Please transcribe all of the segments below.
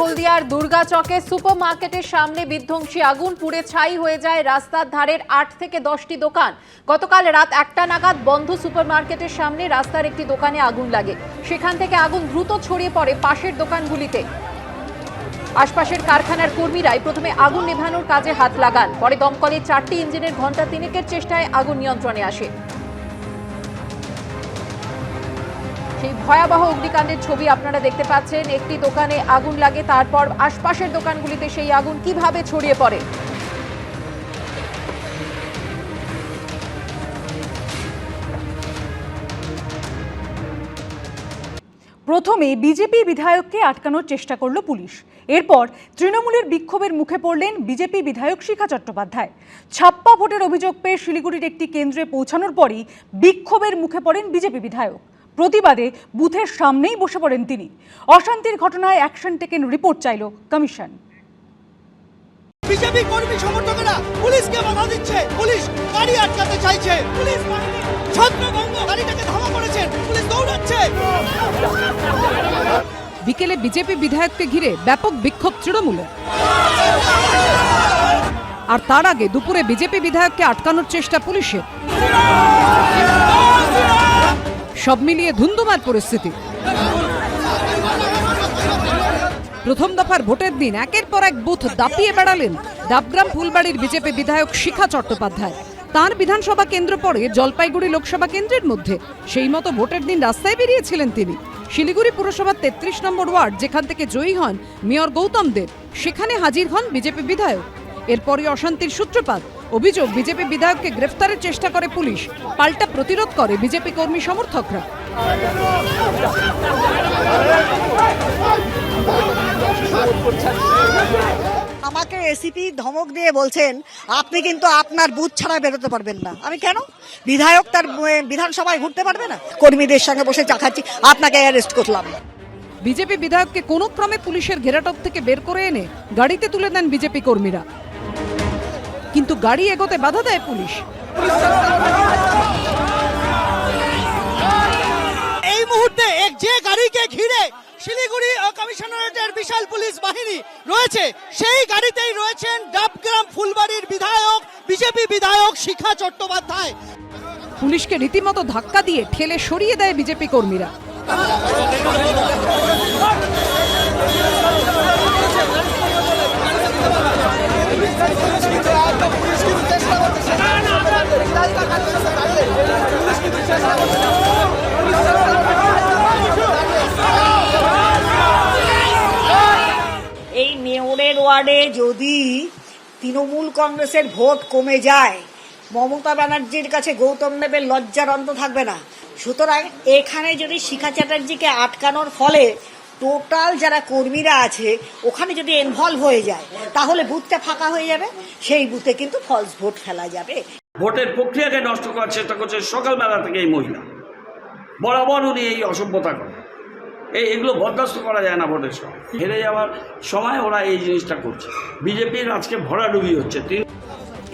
হলদিয়ার দুর্গা চকে সুপার মার্কেটের সামনে বিধ্বংসী আগুন, পুড়ে ছাই হয়ে যায় রাস্তার ধারের আট থেকে দশটি দোকান। গতকাল রাত একটা নাগাদ বন্ধ সুপার মার্কেটের সামনে রাস্তার একটি দোকানে আগুন লাগে। সেখান থেকে আগুন দ্রুত ছড়িয়ে পড়ে পাশের দোকানগুলিতে। আশপাশের কারখানার কর্মীরাই প্রথমে আগুন নেভানোর কাজে হাত লাগান। পরে দমকলের চারটি ইঞ্জিনের ঘণ্টা তিনেকের চেষ্টায় আগুন নিয়ন্ত্রণে আসে। সেই ভয়াবহ অগ্নিকাণ্ডের ছবি আপনারা দেখতে পাচ্ছেন। একটি দোকানে আগুন লাগে, তারপর আশপাশের দোকানগুলিতে সেই আগুন কীভাবে ছড়িয়ে পড়ে? প্রথমে বিজেপি বিধায়ককে আটকানোর চেষ্টা করল পুলিশ। এরপর তৃণমূলের বিক্ষোভের মুখে পড়লেন বিজেপি বিধায়ক শিখা চট্টোপাধ্যায়। ছাপ্পা ভোটের অভিযোগ পেয়ে শিলিগুড়ির একটি কেন্দ্রে পৌঁছানোর পরই বিক্ষোভের মুখে পড়েন বিজেপি বিধায়ক। প্রতিবাদে বুথের সামনেই বসে পড়েন তিনি। অশান্তির ঘটনায় অ্যাকশন টেকেন রিপোর্ট চাইল কমিশন। বিজেপি কর্মী সমর্থকেরা পুলিশকে বাধা দিচ্ছে। পুলিশ গাড়ি আটকাতে চাইছে। পুলিশ ছত্রভঙ্গ গাড়িটাকে করেছেন পুলিশ দৌড়াচ্ছে। বিকেলে বিজেপি বিধায়ককে ঘিরে ব্যাপক বিক্ষোভ তৃণমূলে আর তার আগে দুপুরে বিজেপি বিধায়ককে আটকানোর চেষ্টা পুলিশের। সব মিলিয়ে ধুন্ধুমার পরিস্থিতি। প্রথম দফার ভোটের দিন একের পর এক বুথ দাপিয়ে বেড়ালেন ডাবগ্রাম ফুলবাড়ির বিজেপি বিধায়ক শিখা চট্টোপাধ্যায়। তার বিধানসভা কেন্দ্র পড়ে জলপাইগুড়ি লোকসভা কেন্দ্রের মধ্যে। সেই মতো ভোটের দিন রাস্তায় বেরিয়েছিলেন তিনি। শিলিগুড়ি পুরসভার তেত্রিশ নম্বর ওয়ার্ড যেখান থেকে জয়ী হন মেয়র গৌতম দেব, সেখানে হাজির হন বিজেপি বিধায়ক। এরপরই অশান্তির সূত্রপাত। অভিযোগ বিজেপি বিধায়ককে গ্রেফতারের চেষ্টা করে পুলিশ। পাল্টা প্রতিরোধ করে বিজেপি কর্মী সমর্থকরা। আমাকে এসিপি ধমক দিয়ে বলছেন আপনি কিন্তু আপনার বুথ ছাড়া বেরোতে পারবেন না। আমি কেন? বিধায়ক তার বিধানসভায় ঘুরতে পারবে না? কর্মীদের সঙ্গে বসে চা খাচ্ছি আপনাকে অ্যারেস্ট করলাম। বিজেপি বিধায়ককে কোনো ক্রমে পুলিশের ঘেরাটপ থেকে বের করে এনে গাড়িতে তুলে দেন বিজেপি কর্মীরা। কিন্তু গাড়ি এগোতে বাধা দেয় পুলিশ। এই মুহূর্তে এক যে গাড়িকে ঘিরে শিলিগুড়ি আহ, কমিশনারেটের বিশাল পুলিশ বাহিনী রয়েছে সেই গাড়িতেই রয়েছেন ডাবগ্রাম ফুলবাড়ির বিধায়ক বিজেপি বিধায়ক শিখা চট্টোপাধ্যায়। পুলিশকে রীতিমতো ধাক্কা দিয়ে ঠেলে সরিয়ে দেয় বিজেপি কর্মীরা এই ওয়ার্ডে যদি তৃণমূল কংগ্রেসের ভোট কমে যায়, মমতা ব্যানার্জির কাছে গৌতম দেবের লজ্জার অন্ত থাকবে না। সুতরাং এখানে যদি শিখা চ্যাটার্জিকে আটকানোর ফলে টোটাল যারা কর্মীরা আছে, ওখানে যদি ইনভলভ হয়ে যায়, তাহলে বুথটা ফাঁকা হয়ে যাবে। সেই বুথে কিন্তু ফলস ভোট ফেলা যাবে। ভোটের প্রক্রিয়াকে নষ্ট করার চেষ্টা করছে সকালবেলা থেকে এই মহিলা। বরাবর উনি এই অসভ্যতা করে এই এগুলো বরদাস্ত করা যায় না ভোটের সময়। হেরে যাওয়ার সময় ওরা এই জিনিসটা করছে। বিজেপির আজকে ভরাডুবি হচ্ছে। তিন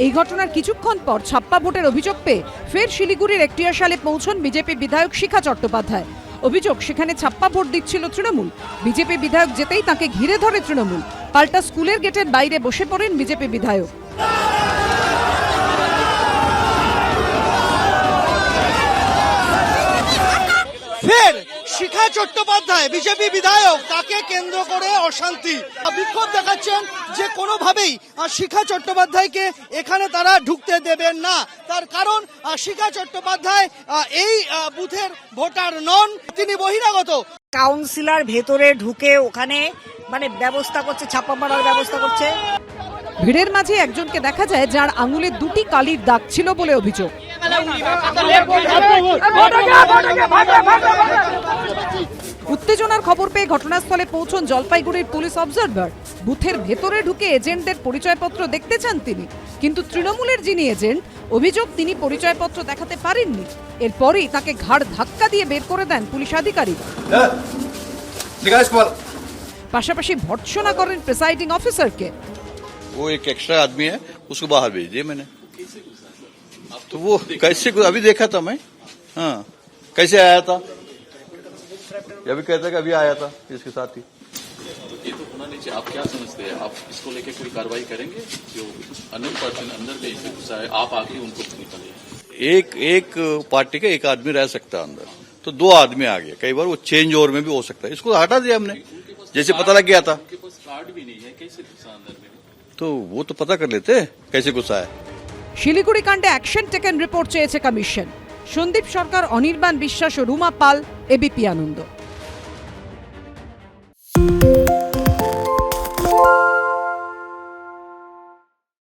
এই ঘটনার কিছুক্ষণ পর ছাপ্পা ভোটের অভিযোগ পেয়ে ফের শিলিগুড়ির একটিয়া সালে পৌঁছন বিজেপি বিধায়ক শিখা চট্টোপাধ্যায়। অভিযোগ, সেখানে ছাপ্পা ভোট দিচ্ছিল তৃণমূল। বিজেপি বিধায়ক যেতেই তাকে ঘিরে ধরে তৃণমূল। পাল্টা স্কুলের গেটের বাইরে বসে পড়েন বিজেপি বিধায়ক ফের শিখা চট্টোপাধ্যায় বিজেপি বিধায়ক তাকে কেন্দ্র করে অশান্তি। বিক্ষোভ দেখাচ্ছেন যে কোনোভাবেই শিখা চট্টোপাধ্যায়কে এখানে তারা ঢুকতে দেবেন না। তার কারণ শিখা চট্টোপাধ্যায় এই বুথের ভোটার নন তিনি বহিরাগত। কাউন্সিলর ভেতরে ঢুকে ওখানে মানে ব্যবস্থা করছে ছাপ্পা মারার ব্যবস্থা করছে। ভিড়ের মাঝে একজনকে দেখা যায় যার আঙুলে দুটি কালির দাগ ছিল বলে অভিযোগ। উত্তেজনার খবর পেয়ে ঘটনাস্থলে পৌঁছন জলপাইগুড়ির পুলিশ অবজারভার। বুথের ভেতরে ঢুকে এজেন্টদের পরিচয়পত্র দেখতে চান তিনি। কিন্তু তৃণমূলের যিনি এজেন্ট, অভিযোগ তিনি পরিচয়পত্র দেখাতে পারেননি। এরপরই তাকে ঘাড় ধাক্কা দিয়ে বের করে দেন পুলিশ আধিকারিক। পাশাপাশি ভর্ৎসনা করেন প্রেসাইডিং অফিসারকে। ও এক এক্সট্রা আদমি হ্যাঁ উসকো বাহার ভেজ দিয়ে মানে। तो वो कैसे अभी देखा था मैं। हाँ। कैसे आया था? ये अभी कहता कि अभी आया था इसके साथ ही। लीजिए आप क्या समझते हैं? आप इसको लेके कोई कार्रवाई करेंगे? जो अनंत पर्सन अंदर में इसे घुसा है आप आके उनको एक एक पार्टी का एक आदमी रह सकता है अंदर। तो दो आदमी आ गए। कई बार वो चेंज ओवर में भी हो सकता है। इसको हटा दिया हमने। जैसे पता लग गया था। कार्ड भी नहीं है। कैसे घुसा अंदर में? तो वो तो पता कर लेते कैसे गुस्सा है। শিলিগুড়ি কাণ্ডে অ্যাকশন টেকেন রিপোর্ট চেয়েছে কমিশন। সন্দীপ সরকার, অনির্বাণ বিশ্বাস ও রুমা পাল এবিপি আনন্দ।